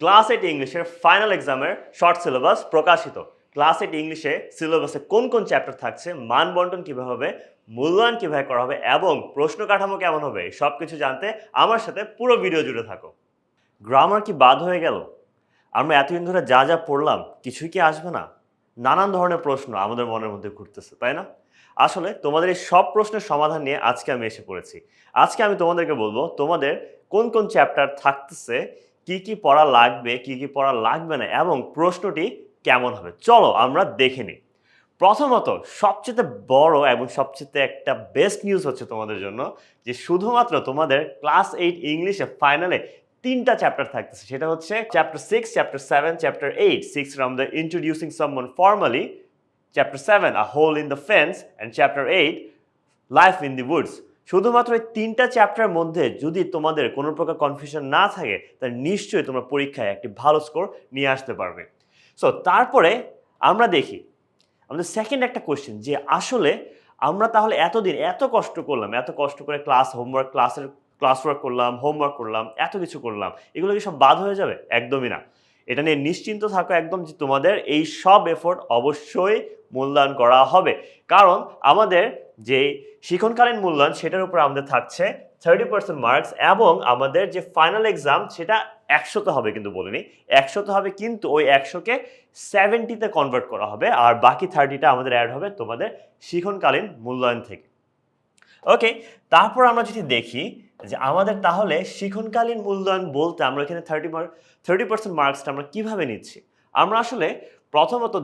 Class eight ইংলিশের final এক্সামের short syllabus প্রকাশিত। ক্লাস এইট ইংলিশে সিলেবাসে কোন কোন চ্যাপ্টার থাকছে মান বন্টন কীভাবে হবে, মূল্যায়ন কীভাবে করা হবে এবং প্রশ্ন কাঠামো কেমন হবে সব কিছু জানতে আমার সাথে পুরো ভিডিও জুড়ে থাকো। গ্রামার কি বাদ হয়ে গেল? আমরা এতদিন ধরে যা যা পড়লাম, কিছুই কি আসবে না? নানান ধরনের প্রশ্ন আমাদের মনের মধ্যে ঘুরতেছে, তাই না? আসলে তোমাদের এই সব প্রশ্নের সমাধান নিয়ে আজকে আমি এসে পড়েছি। আজকে আমি তোমাদেরকে বলব, তোমাদের কোন কোন চ্যাপ্টার থাকতেছে কি কি পড়া লাগবে, কি কি পড়া লাগবে না এবং প্রশ্নটি কেমন হবে? চলো আমরা দেখে নিই। প্রথমত সবচেয়ে বড় এবং সবচেয়ে একটা বেস্ট নিউজ হচ্ছে তোমাদের জন্য যে শুধুমাত্র তোমাদের ক্লাস এইট ইংলিশে ফাইনালে তিনটা চ্যাপ্টার থাকতেছে। সেটা হচ্ছে chapter six chapter seven chapter eight six আমাদের introducing Sumon formally chapter seven a hole in the fence and chapter eight life in the woods শুধুমাত্র এই তিনটা চ্যাপ্টারের মধ্যে যদি তোমাদের কোনো প্রকার কনফিউশন না থাকে, তাহলে নিশ্চয়ই তোমরা পরীক্ষায় একটি ভালো স্কোর নিয়ে আসতে পারবে। সো তারপরে আমরা দেখি, আমাদের সেকেন্ড একটা কোয়েশ্চেন যে আসলে আমরা তাহলে এতদিন এত কষ্ট করলাম, এত কষ্ট করে ক্লাস হোমওয়ার্ক ক্লাসের ক্লাসওয়ার্ক করলাম হোমওয়ার্ক করলাম, এত কিছু করলাম, এগুলো কি সব বাদ হয়ে যাবে? একদমই না। এটা নিয়ে নিশ্চিন্ত থাকো একদম যে তোমাদের এই সব এফোর্ট অবশ্যই মূল্যায়ন করা হবে। কারণ আমাদের যে শিক্ষণকালীন মূল্যায়ন সেটার উপর আমাদের থাকছে থার্টি পার্সেন্ট মার্কস এবং আমাদের যে ফাইনাল এক্সাম সেটা একশোতে হবে কিন্তু বলিনি একশোতে হবে কিন্তু ওই একশোকে সেভেন্টিতে কনভার্ট করা হবে আর বাকি থার্টিটা আমাদের অ্যাড হবে তোমাদের শিক্ষণকালীন মূল্যায়ন থেকে। ওকে তারপর আমরা যদি দেখি যে আমাদের তাহলে শিক্ষণকালীন মূল্যায়ন বলতে আমরা এখানে থার্টি থার্টি পার্সেন্ট মার্কসটা আমরা কীভাবে নিচ্ছি? আমরা আসলে প্রথমত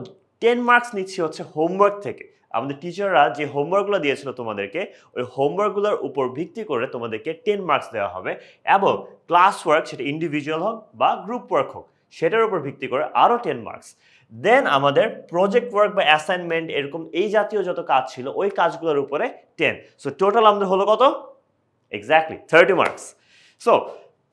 টেন মার্কস নিচ্ছি হচ্ছে হোমওয়ার্ক থেকে। আমাদের টিচাররা যে হোমওয়ার্কগুলো দিয়েছিল তোমাদেরকে, ওই হোমওয়ার্কগুলোর উপর ভিত্তি করে তোমাদেরকে টেন মার্কস দেওয়া হবে এবং ক্লাস ওয়ার্ক সেটা ইন্ডিভিজুয়াল হোক বা গ্রুপ ওয়ার্ক হোক, সেটার উপর ভিত্তি করে আরও টেন মার্কস দেন আমাদের প্রজেক্ট ওয়ার্ক বা অ্যাসাইনমেন্ট এরকম এই জাতীয় যত কাজ ছিল, ওই কাজগুলোর উপরে টেন সো টোটাল আমাদের হলো কত? এক্স্যাক্টলি থার্টি মার্কস সো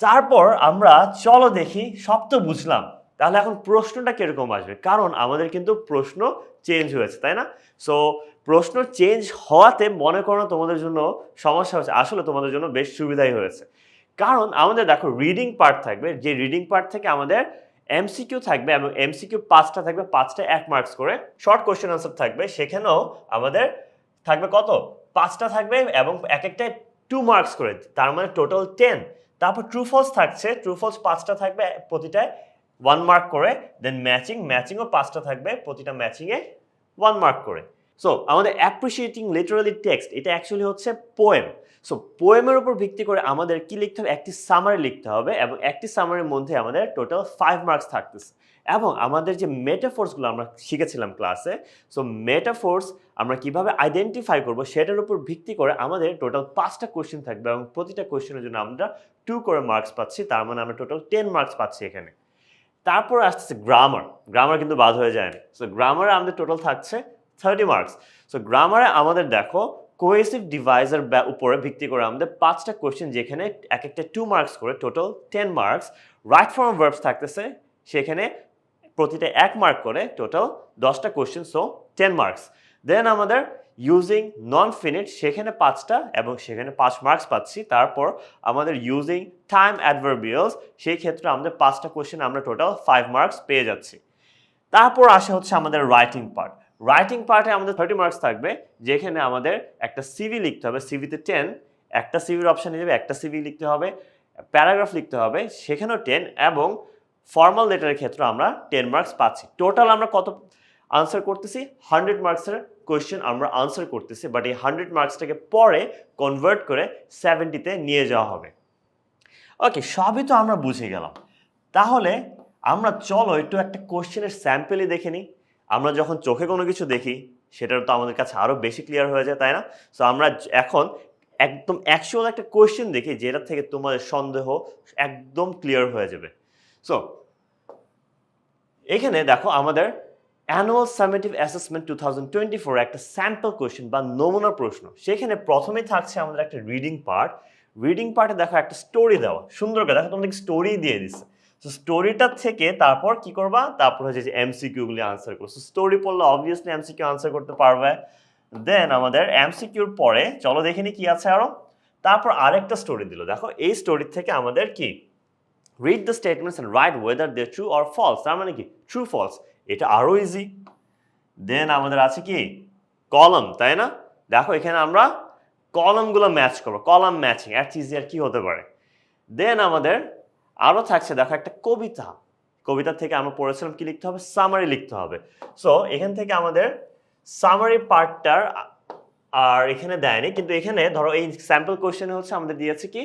তারপর আমরা চলো দেখি, সব তো বুঝলাম। তাহলে এখন প্রশ্নটা কীরকম আসবে? কারণ আমাদের কিন্তু প্রশ্ন চেঞ্জ হয়েছে, তাই না? সো প্রশ্ন চেঞ্জ হওয়াতে মনে করো তোমাদের জন্য সমস্যা হচ্ছে। আসলে তোমাদের জন্য বেশ সুবিধাই হয়েছে। কারণ আমাদের দেখো রিডিং পার্ট থাকবে, যে রিডিং পার্ট থেকে আমাদের এমসিকিউ থাকবে এবং এমসিকিউ পাঁচটা থাকবে, পাঁচটা এক মার্কস করে। শর্ট কোয়েশ্চেন আনসার থাকবে, সেখানেও আমাদের থাকবে কত? পাঁচটা থাকবে এবং এক একটা টু মার্কস করে, তার মানে টোটাল টেন তারপর ট্রু ফলস থাকছে ট্রু ফলস পাঁচটা থাকবে, প্রতিটায় ওয়ান মার্ক করে দেন ম্যাচিং ম্যাচিংও পাঁচটা থাকবে, প্রতিটা ম্যাচিংয়ে ওয়ান মার্ক করে। সো আমাদের অ্যাপ্রিসিয়েটিং লিটারালি টেক্সট এটা অ্যাকচুয়ালি হচ্ছে পোয়েম সো পোয়েমের উপর ভিত্তি করে আমাদের কি লিখতে হবে? একটি সামারি লিখতে হবে এবং একটি সামারির মধ্যে আমাদের টোটাল ফাইভ মার্কস থাকতেছে। এবং আমাদের যে মেটাফোর্সগুলো আমরা শিখেছিলাম ক্লাসে সো মেটাফোর্স আমরা কীভাবে আইডেন্টিফাই করব সেটার উপর ভিত্তি করে আমাদের টোটাল পাঁচটা কোয়েশ্চেন থাকবে এবং প্রতিটা কোয়েশ্চেনের জন্য আমরা টু করে মার্কস পাচ্ছি, তার মানে আমরা টোটাল টেন মার্কস পাচ্ছি এখানে। তারপর আসতেছে গ্রামার গ্রামার কিন্তু বাদ হয়ে যায়নি সো গ্রামারে আমাদের টোটাল থাকছে থার্টি মার্কস সো গ্রামারে আমাদের দেখো কোয়েসিভ ডিভাইসের উপরে ভিত্তি করে আমাদের পাঁচটা কোয়েশ্চেন যেখানে এক একটা টু মার্কস করে total ten marks right form verbs থাকতেছে, সেখানে প্রতিটা এক মার্ক করে টোটাল দশটা question so ten marks then আমাদের ইউজিং নন ফিনিট সেখানে পাঁচটা এবং সেখানে পাঁচ মার্কস পাচ্ছি। তারপর আমাদের ইউজিং টাইম অ্যাডভার্বিয়ালস সেই ক্ষেত্রে আমাদের পাঁচটা কোয়েশ্চেন আমরা টোটাল ফাইভ মার্কস পেয়ে যাচ্ছি। তারপর আসে হচ্ছে আমাদের রাইটিং পার্ট রাইটিং পার্টে আমাদের থার্টি মার্কস থাকবে, যেখানে আমাদের একটা সিভি লিখতে হবে সিভিতে টেন একটা সিভির অপশান হিসেবে একটা সিভি লিখতে হবে প্যারাগ্রাফ লিখতে হবে, সেখানেও টেন এবং ফর্মাল লেটারের ক্ষেত্রে আমরা টেন মার্কস পাচ্ছি। টোটাল আমরা কত আনসার করতেছি? হান্ড্রেড মার্কসের কোয়েশ্চেন আমরা আনসার করতেছি বাট এই হান্ড্রেড মার্কসটাকে পরে কনভার্ট করে সেভেন্টিতে নিয়ে যাওয়া হবে। ওকে সবই তো আমরা বুঝে গেলাম। তাহলে আমরা চলো একটু একটা কোয়েশ্চেনের স্যাম্পেলই দেখে নিই। আমরা যখন চোখে কোনো কিছু দেখি, সেটার তো আমাদের কাছে আরও বেশি ক্লিয়ার হয়ে যায়, তাই না? সো আমরা এখন একদম অ্যাকচুয়াল একটা কোয়েশ্চেন দেখি, যেটা থেকে তোমাদের সন্দেহ একদম ক্লিয়ার হয়ে যাবে। সো এখানে দেখো আমাদের annual summative assessment two thousand twenty four একটা স্যাম্পল কোয়েশ্চেন বা নমুনা প্রশ্ন। সেখানে প্রথমে থাকছে আমাদের একটা রিডিং পার্ট রিডিং পার্টে দেখো একটা স্টোরি দেওয়া। সুন্দর করে দেখো, তোমাদেরকে স্টোরি দিয়ে দিচ্ছে। তো স্টোরিটা থেকে তারপর কি করবা? তারপর হচ্ছে যে এমসিকিউগুলি আনসার করছ স্টোরি পড়লে অবভিয়াসলি এমসিকিউ আনসার করতে পারবে। দেন আমাদের এমসিকিউর পরে, চলো দেখে নি কি আছে আরও। তারপর আরেকটা স্টোরি দিল। দেখো, এই স্টোরি থেকে আমাদের কি? Read the statements and write whether they true or false তার মানে কি? ট্রু ফলস এটা আরও ইজি দেন আমাদের আছে কি? কলম তাই না? দেখো এখানে আমরা কলমগুলো ম্যাচ করব। কলাম ম্যাচিং এর ইজি আর কি হতে পারে। দেন আমাদের আরও থাকছে, দেখো একটা কবিতা। কবিতা থেকে আমরা পড়েছিলাম কি লিখতে হবে? সামারি লিখতে হবে। সো এখান থেকে আমাদের সামারি পার্টটার আর এখানে দেয়নি, কিন্তু এখানে ধরো এই স্যাম্পল কোশ্চেনে হচ্ছে আমাদের দিয়েছে কি?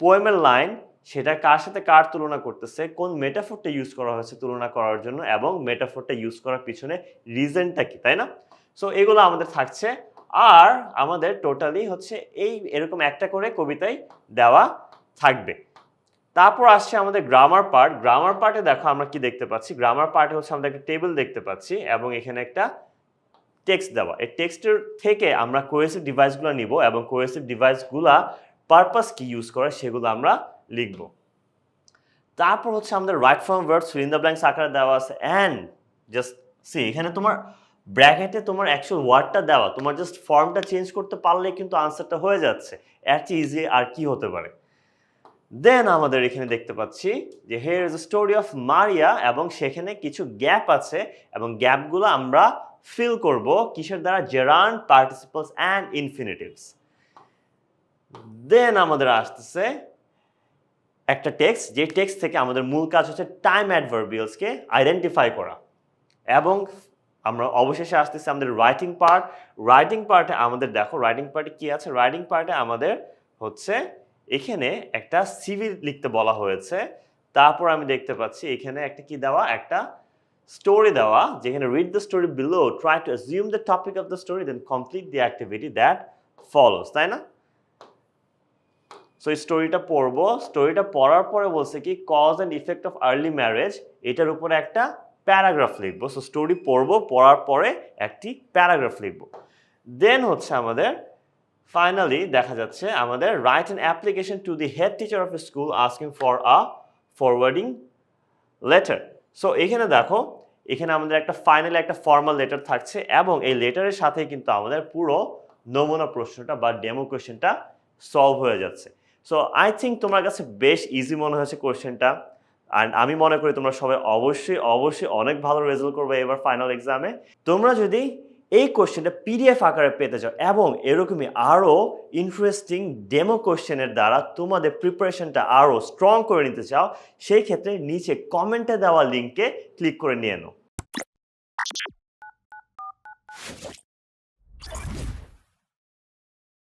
পোয়েমের লাইন সেটা কার সাথে কার তুলনা করতেছে, কোন মেটাফোরটা ইউজ করা হয়েছে তুলনা করার জন্য এবং মেটাফোরটা ইউজ করার পিছনে রিজনটা কি, তাই না? সো এগুলো আমাদের থাকছে। আর আমাদের টোটালি হচ্ছে এই এরকম একটা করে কবিতায় দেওয়া থাকবে। তারপর আসছে আমাদের গ্রামার পার্ট গ্রামার পার্টে দেখো আমরা কি দেখতে পাচ্ছি? গ্রামার পার্টে হচ্ছে আমরা একটা টেবিল দেখতে পাচ্ছি এবং এখানে একটা টেক্সট দেওয়া। এই টেক্সটের থেকে আমরা কোয়েসিভ ডিভাইসগুলো নিব এবং কোয়েসিভ ডিভাইসগুলা পারপাস কি ইউজ করে সেগুলো আমরা লিখব। তারপর হচ্ছে আমাদের write form words fill in the blanks আকারে দেওয়া আছে অ্যান্ড জাস্ট সি এখানে তোমার ব্র্যাকেটে তোমার অ্যাকচুয়াল ওয়ার্ডটা দেওয়া, তোমার জাস্ট ফর্মটা চেঞ্জ করতে পারলে কিন্তু আনসারটা হয়ে যাচ্ছে। এর চেয়ে ইজি আর কি হতে পারে? দেন আমাদের এখানে দেখতে পাচ্ছি যে here is story of Maria এবং সেখানে কিছু গ্যাপ আছে এবং গ্যাপগুলো আমরা ফিল করব কিসের দ্বারা? Gerund participles and infinitives then আমাদের আসতেছে একটা টেক্সট যে টেক্সট থেকে আমাদের মূল কাজ হচ্ছে টাইম অ্যাডভার্বিয়ালসকে আইডেন্টিফাই করা। এবং আমরা অবশেষে আসতেছি আমাদের রাইটিং পার্ট রাইটিং পার্টে আমাদের দেখো রাইটিং পার্টে কি আছে? রাইটিং পার্টে আমাদের হচ্ছে এখানে একটা সিভি লিখতে বলা হয়েছে। তারপর আমি দেখতে পাচ্ছি এখানে একটা কি দেওয়া? একটা স্টোরি দেওয়া, যেখানে read the story below try to assume the topic of the story then complete the activity that follows তাই না? সো এই স্টোরিটা পড়ব। স্টোরিটা পড়ার পরে বলছে কি cause and effect of early marriage এটার উপরে একটা প্যারাগ্রাফ লিখব। সো স্টোরি পড়ব, পড়ার পরে একটি প্যারাগ্রাফ লিখব। দেন হচ্ছে আমাদের ফাইনালি দেখা যাচ্ছে আমাদের write an application to the head teacher of school asking for a forwarding letter so এখানে দেখো, এখানে আমাদের একটা ফাইনালি একটা ফর্মাল লেটার থাকছে এবং এই লেটারের সাথে কিন্তু আমাদের পুরো নমুনা প্রশ্নটা বা ডেমো কোয়েশ্চেনটা সলভ হয়ে যাচ্ছে। সো আই থিঙ্ক তোমার কাছে বেশ ইজি মনে হয়েছে কোয়েশ্চেনটা অ্যান্ড আমি মনে করি তোমরা সবাই অবশ্যই অবশ্যই অনেক ভালো রেজাল্ট করবে এবার ফাইনাল এক্সামে তোমরা যদি এই কোশ্চেনটা পিডিএফ আকারে পেতে চাও এবং এরকমই আরও ইন্টারেস্টিং ডেমো কোশ্চেনের দ্বারা তোমাদের প্রিপারেশনটা আরও স্ট্রং করে নিতে চাও, সেই ক্ষেত্রে নিচে কমেন্টে দেওয়া লিঙ্কে ক্লিক করে নিয়ে নাও।